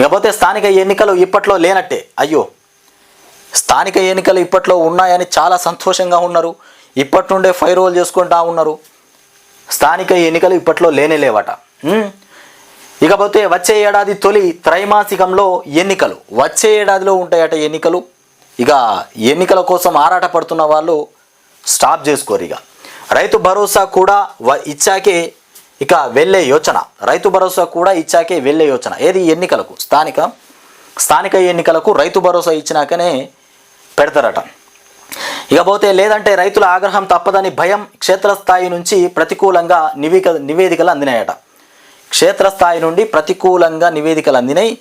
ఇకపోతే స్థానిక ఎన్నికలు ఇప్పట్లో లేనట్టే. అయ్యో స్థానిక ఎన్నికలు ఇప్పట్లో ఉన్నాయని చాలా సంతోషంగా ఉన్నారు. ఇప్పటి నుండే ఫైవ్ రోల్ చేసుకుంటా ఉన్నారు. స్థానిక ఎన్నికలు ఇప్పట్లో లేనే లేవట. ఇకపోతే వచ్చే ఏడాది తొలి త్రైమాసికంలో ఎన్నికలు. వచ్చే ఏడాదిలో ఉంటాయట ఎన్నికలు. ఇక ఎన్నికల కోసం ఆరాట పడుతున్న వాళ్ళు స్టాప్ చేసుకోరు ఇక. రైతు భరోసా కూడా వ- ఇచ్చాకే ఇక వెళ్ళే యోచన. రైతు భరోసా కూడా ఇచ్చాకే వెళ్ళే యోచన. ఏది? ఎన్నికలకు. స్థానిక స్థానిక ఎన్నికలకు రైతు భరోసా ఇచ్చినాకనే పెడతారట. ఇకపోతే లేదంటే రైతుల ఆగ్రహం తప్పదని భయం క్షేత్రస్థాయి నుంచి ప్రతికూలంగా నివేదిక నివేదికలు అందినాయట. క్షేత్రస్థాయి నుండి ప్రతికూలంగా నివేదికలు అందినాయి.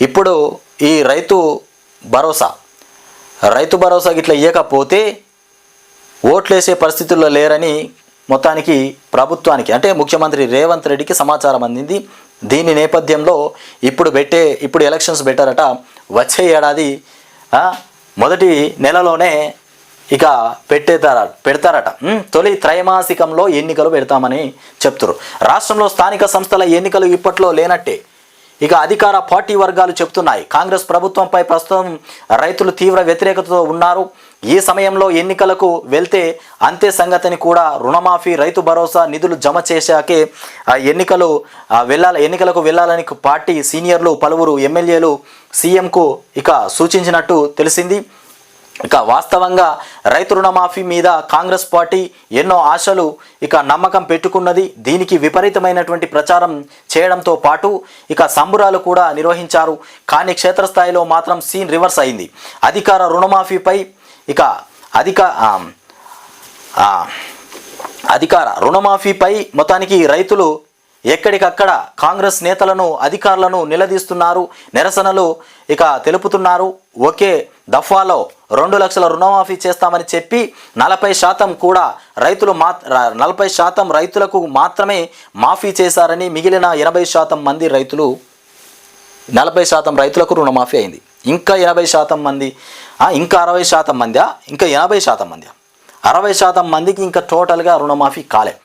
ఇప్పుడు ఈ రైతు భరోసా. రైతు భరోసా ఇట్లా ఇవ్వకపోతే ఓట్లేసే పరిస్థితుల్లో లేరని మొత్తానికి ప్రభుత్వానికి అంటే ముఖ్యమంత్రి రేవంత్ రెడ్డికి సమాచారం అందింది. దీని నేపథ్యంలో ఇప్పుడు పెట్టే ఇప్పుడు ఎలక్షన్స్ పెట్టారట. వచ్చే ఏడాది మొదటి నెలలోనే ఇక పెట్టేతార పెడతారట. తొలి త్రైమాసికంలో ఎన్నికలు పెడతామని చెప్తారు రాష్ట్రంలో స్థానిక సంస్థల ఎన్నికలు ఇప్పట్లో లేనట్టే. ఇక అధికార పార్టీ వర్గాలు చెప్తున్నాయి కాంగ్రెస్ ప్రభుత్వంపై ప్రస్తుతం రైతులు తీవ్ర వ్యతిరేకతతో ఉన్నారు. ఈ సమయంలో ఎన్నికలకు వెళ్తే అంతే సంగతిని కూడా రుణమాఫీ రైతు భరోసా నిధులు జమ చేశాకే ఎన్నికలు వెళ్ళాల వెళ్ళాలి ఎన్నికలకు వెళ్ళాలని పార్టీ సీనియర్లు పలువురు ఎమ్మెల్యేలు సీఎంకు ఇక సూచించినట్టు తెలిసింది. ఇక వాస్తవంగా రైతు రుణమాఫీ మీద కాంగ్రెస్ పార్టీ ఎన్నో ఆశలు ఇక నమ్మకం పెట్టుకున్నది. దీనికి విపరీతమైనటువంటి ప్రచారం చేయడంతో పాటు ఇక సంబురాలు కూడా నిర్వహించారు. కానీ క్షేత్రస్థాయిలో మాత్రం సీన్ రివర్స్ అయింది. అధికార రుణమాఫీపై ఇక అధిక అధికార రుణమాఫీపై మొత్తానికి రైతులు ఎక్కడికక్కడ కాంగ్రెస్ నేతలను అధికారులను నిలదీస్తున్నారు నిరసనలు ఇక తెలుపుతున్నారు. ఒకే దఫాలో రెండు లక్షల రుణమాఫీ చేస్తామని చెప్పి నలభై శాతం కూడా రైతులు మా నలభై శాతం రైతులకు మాత్రమే మాఫీ చేశారని మిగిలిన ఎనభై శాతం మంది రైతులు నలభై శాతం రైతులకు రుణమాఫీ అయింది. ఇంకా ఎనభై శాతం మంది ఇంకా అరవై శాతం మందా? ఇంకా ఎనభై శాతం మందా? అరవై శాతం మందికి ఇంకా టోటల్గా రుణమాఫీ కాలే.